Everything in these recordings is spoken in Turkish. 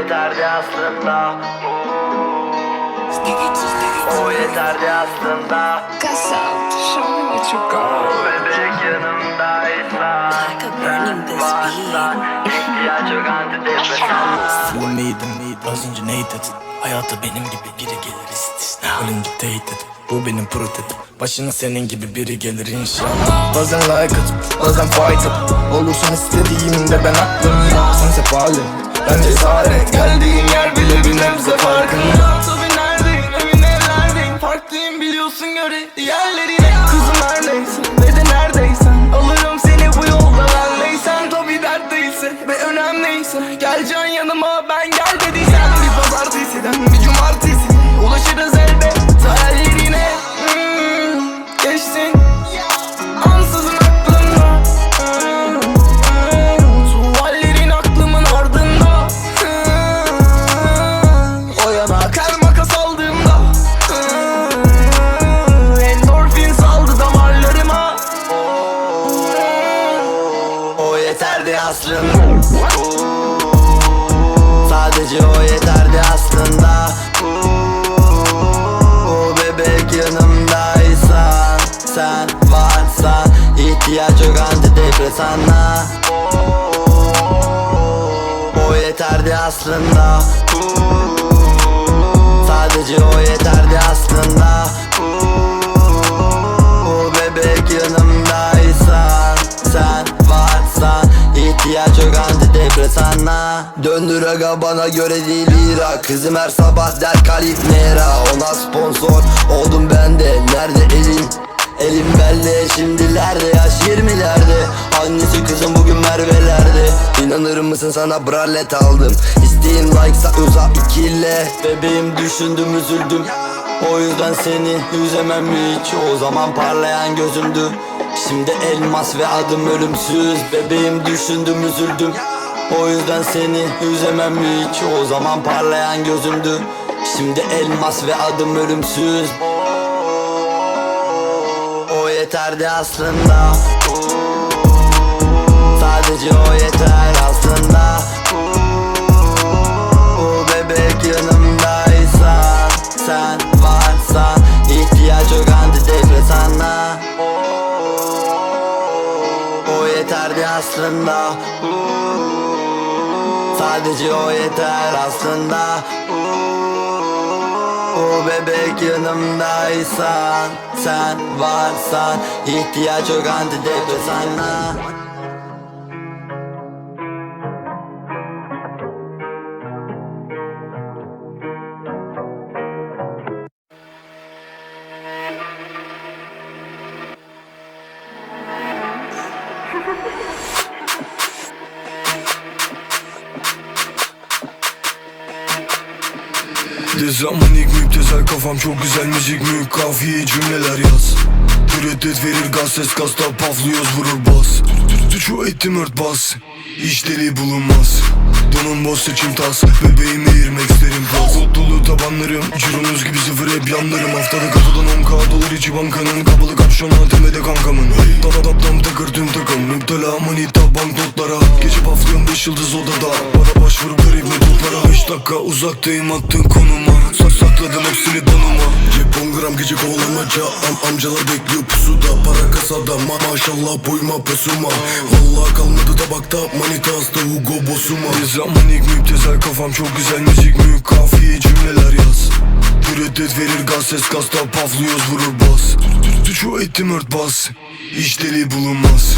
yeterdi aslında. O yeterdi aslında. Casal, show me what you got. Bebek yanımdaysa Like a burning this Varsa ihtiyaç yok antidepresan Bunu miydim az önce ney dedin Hayata benim gibi biri gelir istisna. Ölünce teyit edin bu benim prototip. Başına senin gibi biri gelir inşallah. Bazen like it, bazen fight it Olursun istediğimde ben aklımda. Sen sefalet, ben cesaret Geldiğin yer bile bir nebze farkında. Tabii neredeyim, emin ellerdeyim Farklıyım biliyorsun göre diğerlerine Kızım her neyse ve de neredeysen Alırım seni bu yolda ben neysen. Tabii dert değilse ve önemliyse Gel can yanıma ben gel aslında Sadece o yeterdi aslında. O bebek yanımdaysan Sen varsan ihtiyaç yok antidepresana. O yeterdi aslında. Sadece o yeterdi aslında Döndür aga bana göre değil lira Kızım her sabah der kalif nera. Ona sponsor oldum ben de. Nerede elin? Elim belde şimdilerde yaş 20'lerde Hangisi kızım bugün Merve'lerde? İnanır mısın sana bralet aldım. İsteğin like'sa uzak ikile. Bebeğim düşündüm üzüldüm. O yüzden seni üzemem hiç. O zaman parlayan gözümdü. Şimdi elmas ve adım ölümsüz. Bebeğim düşündüm üzüldüm O yüzden seni üzemem hiç. O zaman parlayan gözümdü. Şimdi elmas ve adım ölümsüz. O yeterdi aslında. Sadece o yeter aslında. O bebek yanımdaysan Sen varsan ihtiyaç yok antidepresana O yeterdi aslında Sadece o yeter aslında. O bebek yanımdaysan Sen varsan ihtiyaç yok antidepresana Dezamanik müptezel kafam çok güzel müzik mü? Kafiye cümleler yaz. Müreddet verir gaz ses gazda paflıyoruz vurur bas. Şu ettim ört bas. Hiç deli bulunmaz. Donun boz seçim tas. Bebeğimi yirmek isterim pas Tabanlarım Cironuz gibi sıfır hep yanlarım. Haftada kafadan 10k dolar içi bankanın. Kapalı kapşonu tembede kankamın. Dana dap dam takır tüm takım. Müptela manita banknotlara. Gece paflıyorum beş yıldız odada. Bana başvuru garip metotlara. Beş dakika uzaktayım attığın konuma. Sak sakladım hepsini donuma. Cep 10 gram gece kovalamaca. Am amcalar bekliyor pusuda. Para kasada. Ma maşallah boyuma posuma Vallahi kalmadı tabakta. Manita hasta Hugo Bosuma. Zamanik müptezel kafam çok güzel müzik mü? kafiye cümleler yaz Müreddet verir gaz ses gazda paflıyoruz vurur bas. Şu ettim ört bas. Hiç deli bulunmaz.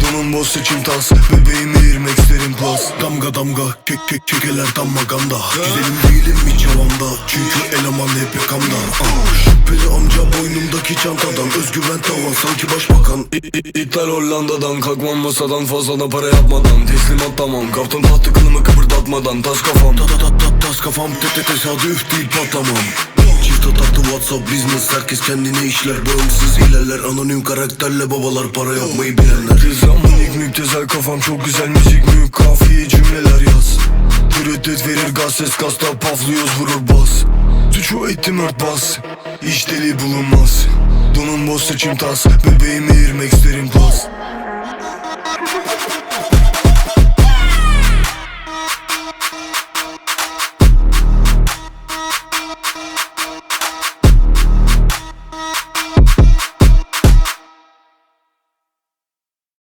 Donun boz seçim tas. Bebeğimi yirmek isterim plus Damga damga kek kek kekeler damaganda Güzelim değilim hiç havamda Çünkü eleman hep yakamda. Ah. Şüpheli amca boynumdaki çantadan. Özgüven tavan sanki başbakan. İ- İ- İthal Hollanda'dan Kalkmam masadan fazla para yapmadan. Teslimat tamam Kaptım tahtı kılımı kıpırdatmadan. Tas kafam. Ta ta ta ta tas kafam Te te tesadüf değil patlamam Çift atartı whatsapp business Herkes kendine işler. Bağımsız ilerler Anonim karakterle babalar para yapmayı bilenler. Zamanik müptezel kafam çok güzel müzik mü kafiye cümleler yaz. Müreddet verir gaz ses gazda paflıyoruz vurur bas. Şu ettim ört bas. Hiç deli bulunmaz. Donun boz seçim tas. Bebeğimi yirmek isterim plus